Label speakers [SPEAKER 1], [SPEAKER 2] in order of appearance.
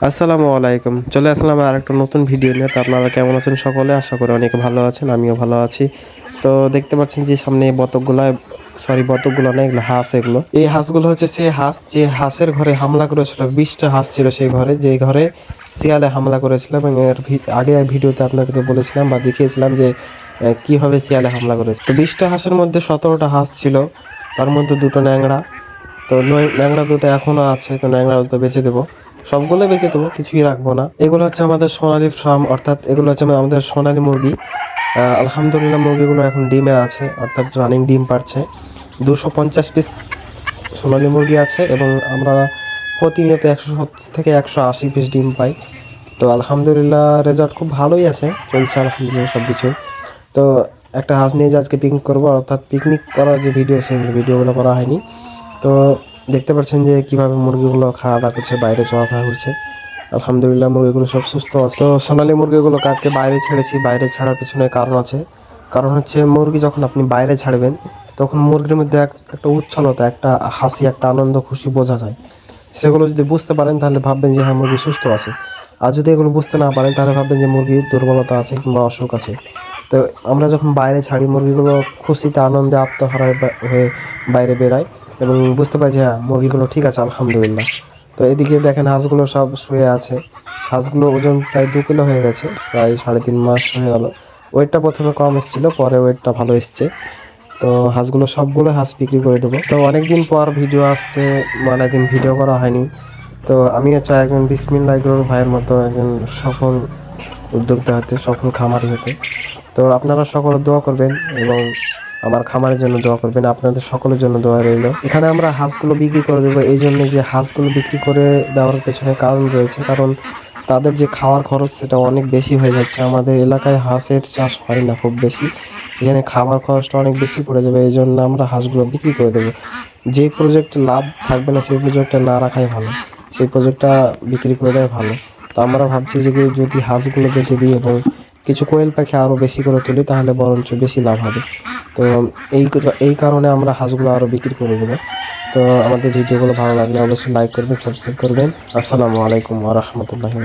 [SPEAKER 1] আসসালামু আলাইকুম। চলে আসলাম আর একটা নতুন ভিডিও নিয়ে। তো আপনারা কেমন আছেন সকলে? আশা করি অনেক ভালো আছেন, আমিও ভালো আছি। তো দেখতে পাচ্ছেন যে সামনে বতকগুলা সরি বতকগুলো না, এগুলো হাঁস এগুলো। এই হাঁসগুলো হচ্ছে সেই হাঁস, যে হাঁসের ঘরে হামলা করেছিল, বিশটা হাঁস ছিল সেই ঘরে। যে ঘরে শিয়ালে হামলা করেছিল এবং এর আগে ভিডিওতে আপনাদেরকে বলেছিলাম বা দেখিয়েছিলাম যে কীভাবে শিয়ালে হামলা করেছে। তো বিশটা হাঁসের মধ্যে সতেরোটা হাঁস ছিল, তার মধ্যে দুটো ন্যাংরা তো নয়- ন্যাংরা দুটো এখনও আছে, তো ন্যাংরা দুটো বেঁচে দেবো। সবগুলো বেঁচে দেবো কিছুই রাখব না। এগুলো হচ্ছে আমাদের সোনালি ফার্ম, অর্থাৎ এগুলো হচ্ছে আমাদের সোনালি মুরগি। আলহামদুলিল্লাহ মুরগিগুলো এখন ডিমে আছে, অর্থাৎ রানিং ডিম পারছে। দুশো পঞ্চাশ পিস সোনালী মুরগি আছে এবং আমরা প্রতিনিয়ত একশো সত্তর থেকে একশো আশি পিস ডিম পাই। তো আলহামদুলিল্লাহ রেজাল্ট খুব ভালোই আছে, চলছে আলহামদুলিল্লাহ সব কিছুই তো একটা হাঁস নিয়ে যে আজকে পিকনিক করব, অর্থাৎ পিকনিক করার যে ভিডিও সেগুলো ভিডিওগুলো করা হয়নি। তো দেখতে পাচ্ছেন যে কীভাবে মুরগিগুলো খাওয়া দাওয়া করছে, বাইরে চলাফেরা করছে। আলহামদুলিল্লাহ মুরগিগুলো সব সুস্থ আছে। তো সোনালি মুরগিগুলো আজকে বাইরে ছেড়েছি, বাইরে ছাড়ার পিছনে কারণ আছে। কারণ হচ্ছে মুরগি যখন আপনি বাইরে ছাড়বেন, তখন মুরগির মধ্যে এক- একটা উচ্ছলতা, একটা হাসি, একটা আনন্দ, খুশি বোঝা যায়। সেগুলো যদি বুঝতে পারেন, তাহলে ভাববেন যে হ্যাঁ মুরগি সুস্থ আছে। আর যদি এগুলো বুঝতে না পারেন, তাহলে ভাববেন যে মুরগির দুর্বলতা আছে কিংবা অসুখ আছে। তো আমরা যখন বাইরে ছাড়ি, মুরগিগুলো খুশিতে, আনন্দে, আত্মহারা হয়ে বাইরে বেরায়। এবং বুঝতে পারি যে হ্যাঁ মুরগিগুলো ঠিক আছে, আলহামদুলিল্লাহ। তো এদিকে দেখেন হাঁসগুলো সব শুয়ে আছে। হাঁসগুলো ওজন প্রায় দু কিলো হয়ে গেছে, প্রায় সাড়ে তিন মাস হয়ে গেল। ওয়েটটা প্রথমে কম এসেছিল, পরে ওয়েটটা ভালো এসছে। তো হাঁসগুলো সবগুলো হাঁস বিক্রি করে দেবো। তো অনেক দিন পর ভিডিও আসছে মানে দিন ভিডিও করা হয়নি। তো আমিও চাই একজন বিসমিল্লাহ এগুলোর ভাইয়ের মতো, একজন সফল উদ্যোক্তা হতে, সফল খামারি হতে। তো আপনারা সকলে দোয়া করবেন এবং আমার খামারের জন্য দোয়া করবেন, আপনাদের সকলের জন্য দোয়া রইল। এখানে আমরা হাঁসগুলো বিক্রি করে দেবো, এই জন্য যে হাঁসগুলো বিক্রি করে দেওয়ার পেছনে কারণ রয়েছে, কারণ তাদের যে খাওয়ার খরচ সেটা অনেক বেশি হয়ে যাচ্ছে। আমাদের এলাকায় হাঁসের চাষ হয় না খুব বেশি, এখানে খাবার খরচটা অনেক বেশি পড়ে যাবে, এই জন্য আমরা হাঁসগুলো বিক্রি করে দেবো। যে প্রজেক্টে লাভ থাকবে না, সেই প্রজেক্টটা না রাখাই ভালো, সেই প্রজেক্টটা বিক্রি করে দেওয়া ভালো। তো আমরা ভাবছি যে যদি হাঁসগুলো বেঁচে দিই এবং কিছু কোয়েল পাখি আরও বেশি করে তুলি, তাহলে বরঞ্চ বেশি লাভ হবে। তো এই এই কারণে আমরা হাঁসগুলো আরও বিক্রি করে দেবো। তো আমাদের ভিডিওগুলো ভালো লাগলে অবশ্যই লাইক করবেন সাবস্ক্রাইব করবেন। আসসালামু আলাইকুম রাহমাতুল্লাহি